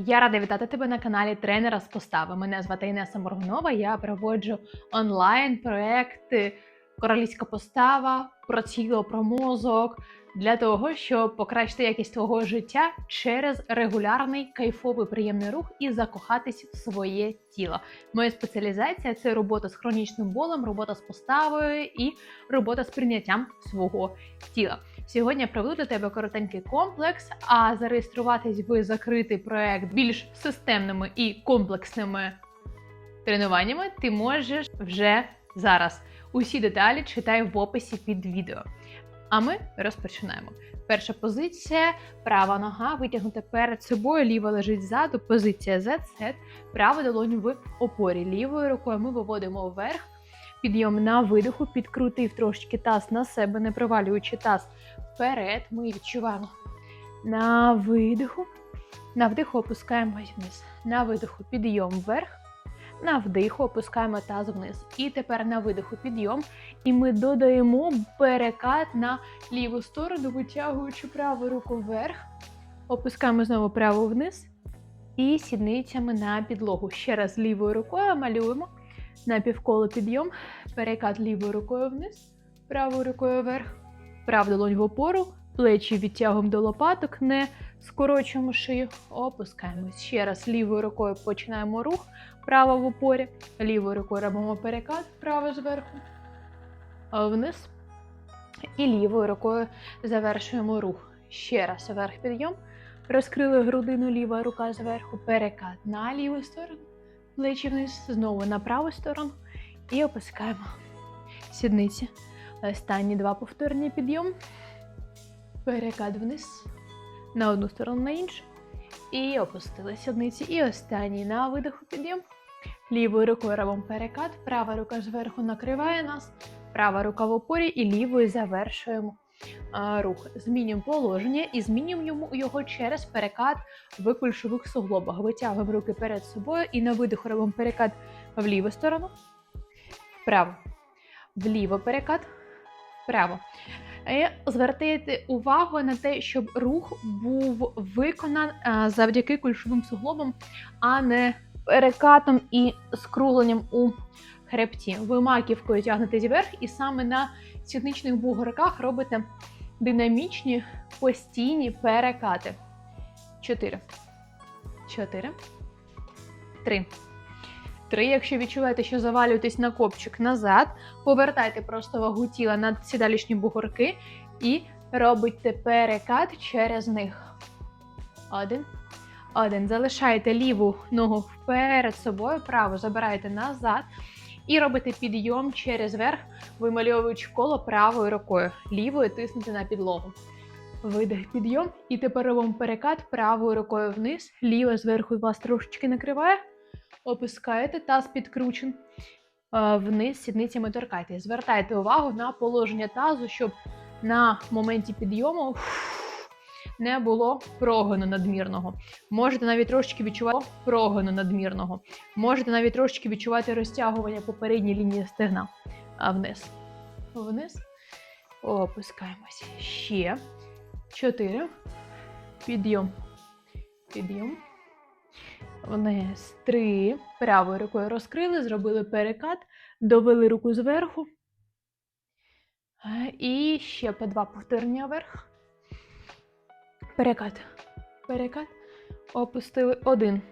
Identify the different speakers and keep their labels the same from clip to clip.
Speaker 1: Я рада вітати тебе на каналі тренера з постави. Мене звати Інеса Моргунова. Я проводжу онлайн проекти Королівська постава про тіло, про мозок для того, щоб покращити якість твого життя через регулярний кайфовий приємний рух і закохатись в своє тіло. Моя спеціалізація це робота з хронічним болем, робота з поставою і робота з прийняттям свого тіла. Сьогодні я проведу для тебе коротенький комплекс, а зареєструватись в закритий проект більш системними і комплексними тренуваннями ти можеш вже зараз. Усі деталі читай в описі під відео. А ми розпочинаємо. Перша позиція права нога витягнута перед собою, ліва лежить ззаду. Позиція Z-set, права долоню в опорі. Лівою рукою ми виводимо вверх. Підйом на видиху, підкрутив трошечки таз на себе, не провалюючи таз вперед. Ми відчуваємо на видиху. На вдиху опускаємось вниз. На видиху підйом вверх. На вдиху опускаємо таз вниз. І тепер на видиху підйом. І ми додаємо перекат на ліву сторону, витягуючи праву руку вверх. Опускаємо знову праву вниз. І сідницями на підлогу. Ще раз лівою рукою малюємо. На півколо підйом. Перекат лівою рукою вниз, правою рукою вверх. Прав долонь в опору. Плечі відтягуємо до лопаток, не скорочуємо шию. Опускаємось. Ще раз лівою рукою починаємо рух. Права в опорі. Лівою рукою робимо перекат, право зверху. Вниз. І лівою рукою завершуємо рух. Ще раз вверх підйом. Розкрили грудину, ліва рука зверху, перекат на ліву сторону, плечі вниз, знову на праву сторону. І опускаємо сідниці. Останні два повторні підйом. Перекат вниз. На одну сторону, на іншу. І опустили сідниці. І останній на видиху підйом. Лівою рукою робимо перекат, права рука зверху накриває нас, права рука в опорі і лівою завершуємо а, рух. Змінюємо положення і змінюємо його через перекат в кульшових суглобах. Витягуємо руки перед собою і на видиху робимо перекат в ліву сторону, вправо, вліво перекат, вправо. І звертайте увагу на те, щоб рух був виконан завдяки кульшовим суглобам, а не перекатом і скругленням у хребті. Ви маківкою тягнетесь вверх, і саме на сідничних бугорках робите динамічні постійні перекати. Чотири. Чотири. Три. Три. Якщо відчуваєте, що завалюєтесь на копчик назад, повертайте просто вагу тіла на сідалічні бугорки і робите перекат через них. Один. Один. Залишаєте ліву ногу перед собою, праву забираєте назад. І робите підйом через верх, вимальовуючи коло правою рукою. Лівою тиснете на підлогу. Видих підйом. І тепер робимо перекат правою рукою вниз. Ліва зверху вас трошечки накриває. Опускаєте, таз підкручен. Вниз сідницями торкайте. Звертайте увагу на положення тазу, щоб на моменті підйому не було прогону надмірного. Можете навіть трошечки відчувати прогону надмірного. Можете навіть трошечки відчувати розтягування попередньої лінії стегна. Вниз. Вниз. Опускаємось. Ще. Чотири. Підйом. Підйом. Вниз. Три. Правою рукою розкрили, зробили перекат, довели руку зверху. І ще по два повторення вверх. Перекат. Перекат. Опустили один.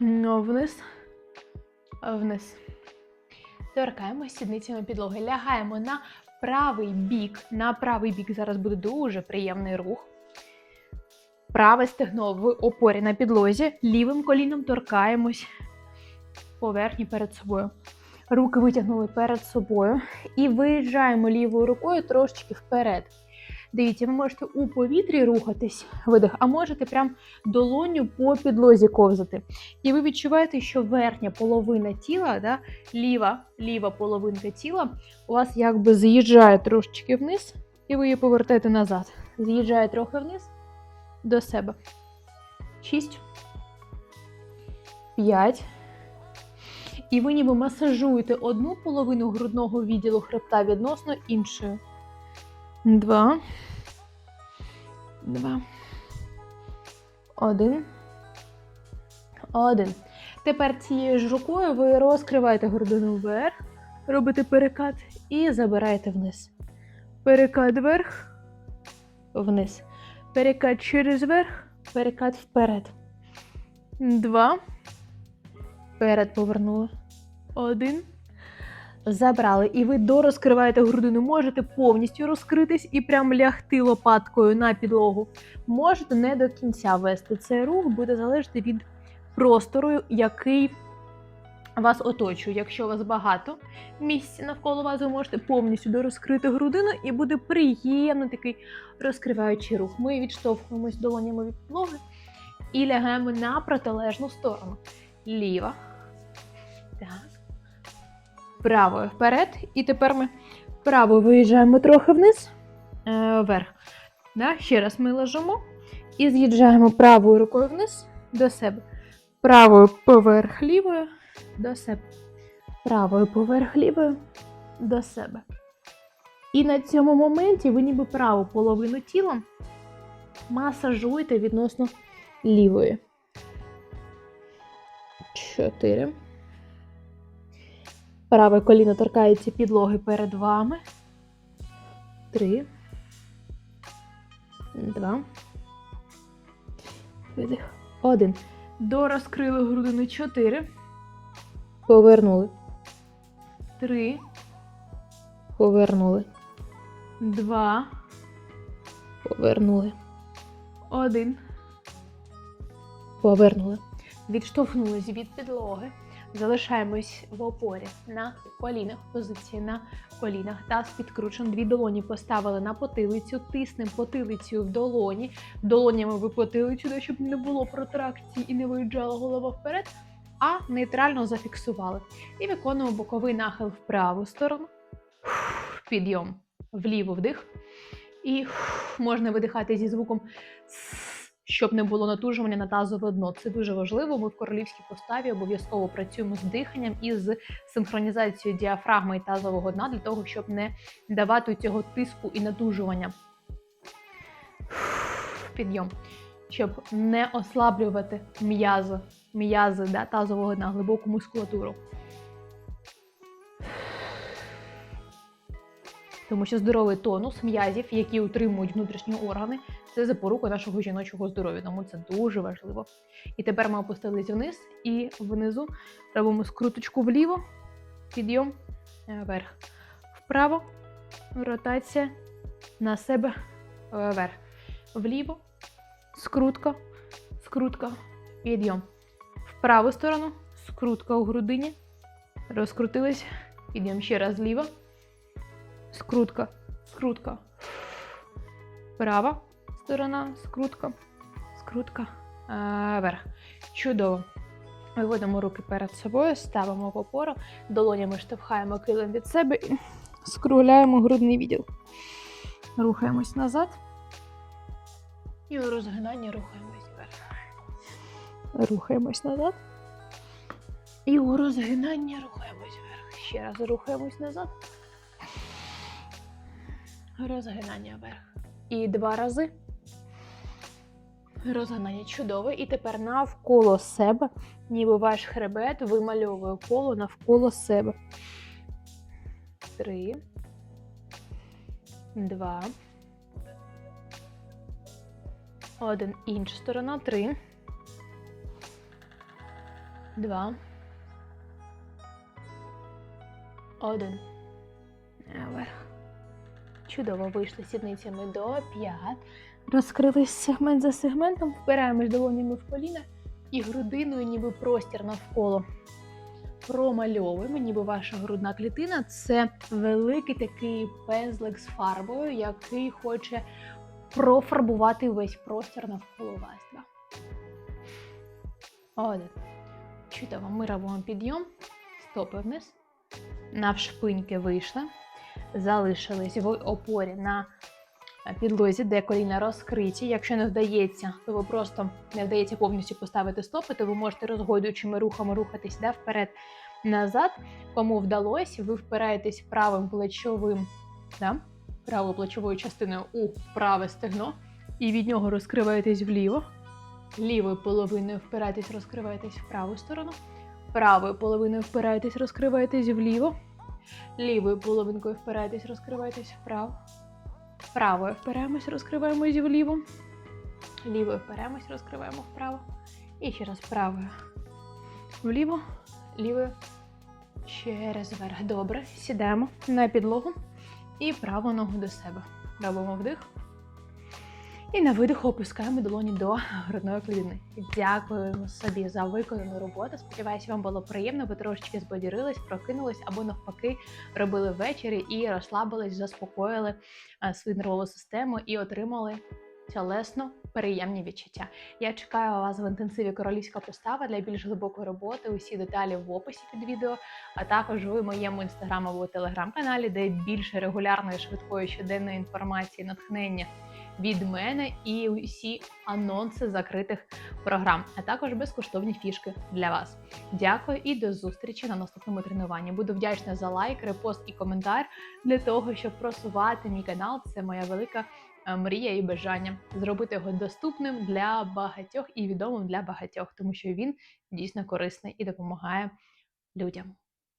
Speaker 1: Ну, Вниз. Вниз. Торкаємо сідницями підлоги. Лягаємо на правий бік. На правий бік зараз буде дуже приємний рух. Праве стегно в опорі на підлозі. Лівим коліном торкаємось поверхні перед собою. Руки витягнули перед собою. І виїжджаємо лівою рукою трошечки вперед. Дивіться, ви можете у повітрі рухатись, видих, а можете прям долоню по підлозі ковзати. І ви відчуваєте, що верхня половина тіла, да, ліва ліва половинка тіла, у вас якби з'їжджає трошечки вниз, і ви її повертаєте назад. З'їжджає трохи вниз до себе. Шість. П'ять. І ви ніби масажуєте одну половину грудного відділу хребта відносно іншої. Два. Два. Один. Один. Тепер цією ж рукою ви розкриваєте грудину вверх, робите перекат і забираєте вниз. Перекат вверх, вниз. Перекат через верх, перекат вперед. Два. Вперед повернули. Один. Забрали. І ви дорозкриваєте грудину. Можете повністю розкритись і прям лягти лопаткою на підлогу. Можете не до кінця вести. Цей рух буде залежати від простору, який вас оточує. Якщо у вас багато місця навколо вас, ви можете повністю дорозкрити грудину і буде приємний такий розкриваючий рух. Ми відштовхуємось долонями від підлоги і лягаємо на протилежну сторону. Ліва. Так. Правою вперед. І тепер ми правою виїжджаємо трохи вниз, е, вверх. Да? Ще раз ми лежимо і з'їжджаємо правою рукою вниз до себе. Правою поверх лівою до себе. Правою поверх лівою до себе. І на цьому моменті ви ніби праву половину тіла масажуєте відносно лівої. Чотири. Праве коліно торкається підлоги перед вами. Три. Два. Видих. Один. Дорозкрили грудину. Чотири. Повернули. Три. Повернули. Два. Повернули. Один. Повернули. Відштовхнулись від підлоги. Залишаємось в опорі на колінах, позиції на колінах. Таз підкручен. Дві долоні поставили на потилицю, тиснемо потилицю в долоні. Долонями ви потилицю, де щоб не було протракції і не виїжджала голова вперед, а нейтрально зафіксували. І виконуємо боковий нахил в праву сторону. Підйом вліво вдих. І можна видихати зі звуком щоб не було натужування на тазове дно. Це дуже важливо. Ми в королівській поставі обов'язково працюємо з диханням і з синхронізацією діафрагми і тазового дна для того, щоб не давати цього тиску і натужування. Підйом. Щоб не ослаблювати м'язи, м'язи да, тазового дна, глибоку мускулатуру. Тому що здоровий тонус м'язів, які утримують внутрішні органи, це запорука нашого жіночого здоров'я. Тому це дуже важливо. І тепер ми опустились вниз і внизу робимо скруточку вліво, підйом е, вверх. Вправо, ротація на себе е, вверх. Вліво, скрутка, скрутка, підйом. В праву сторону, скрутка у грудині. Розкрутились, підйом ще раз зліва. Скрутка, скрутка. Права сторона, скрутка, скрутка вверх. Чудово. Виводимо руки перед собою, ставимо в опору, долонями штовхаємо килим від себе і скругляємо грудний відділ. Рухаємось назад. І у розгинанні рухаємось вверх. Рухаємось назад. І у розгинанні рухаємось вверх. Ще раз рухаємось назад. Розгинання вверх. І два рази. Розгинання чудове. І тепер навколо себе, ніби ваш хребет вимальовує коло навколо себе. Три. Два. Один. Інша сторона. Три. Два. Один. Вверх. Чудово вийшли сідницями до п'ят. Розкрились сегмент за сегментом, впираємось долонями в коліна і грудиною, ніби простір навколо. Промальовуємо, ніби ваша грудна клітина це великий такий пензлик з фарбою, який хоче профарбувати весь простір навколо вас. Один. Чудово, ми робимо підйом, стопи вниз. Навшпиньки вийшли залишились в опорі на підлозі, де коліна розкриті. Якщо не вдається, то ви просто не вдається повністю поставити стопи, то ви можете розгойдуючими рухами рухатись да, вперед назад. Кому вдалося, ви впираєтесь правим плечовим, да, правою плечовою частиною у праве стегно, і від нього розкриваєтесь вліво. Лівою половиною впирайтесь, розкривайтесь в праву сторону. Правою половиною впирайтесь, розкривайтесь вліво. Лівою половинкою впирайтесь, розкривайтесь вправо. Правою впираємось, зі вліво. Лівою впираємось, розкриваємо вправо. І ще раз правою. Вліво, лівою. Через верх. Добре. Сідаємо на підлогу і праву ногу до себе. Робимо вдих. І на видиху опускаємо долоні до грудної клітини. Дякуємо собі за виконану роботу. Сподіваюся, вам було приємно. Ви трошечки збадірились, прокинулись або навпаки робили ввечері і розслабились, заспокоїли е, свою нервову систему і отримали тілесно приємні відчуття. Я чекаю вас в інтенсиві королівська постава для більш глибокої роботи. Усі деталі в описі під відео, а також ви в моєму інстаграм або телеграм-каналі, де більше регулярної, швидкої щоденної інформації, натхнення від мене і усі анонси закритих програм, а також безкоштовні фішки для вас. Дякую і до зустрічі на наступному тренуванні. Буду вдячна за лайк, репост і коментар для того, щоб просувати мій канал. Це моя велика е, мрія і бажання зробити його доступним для багатьох і відомим для багатьох, тому що він дійсно корисний і допомагає людям.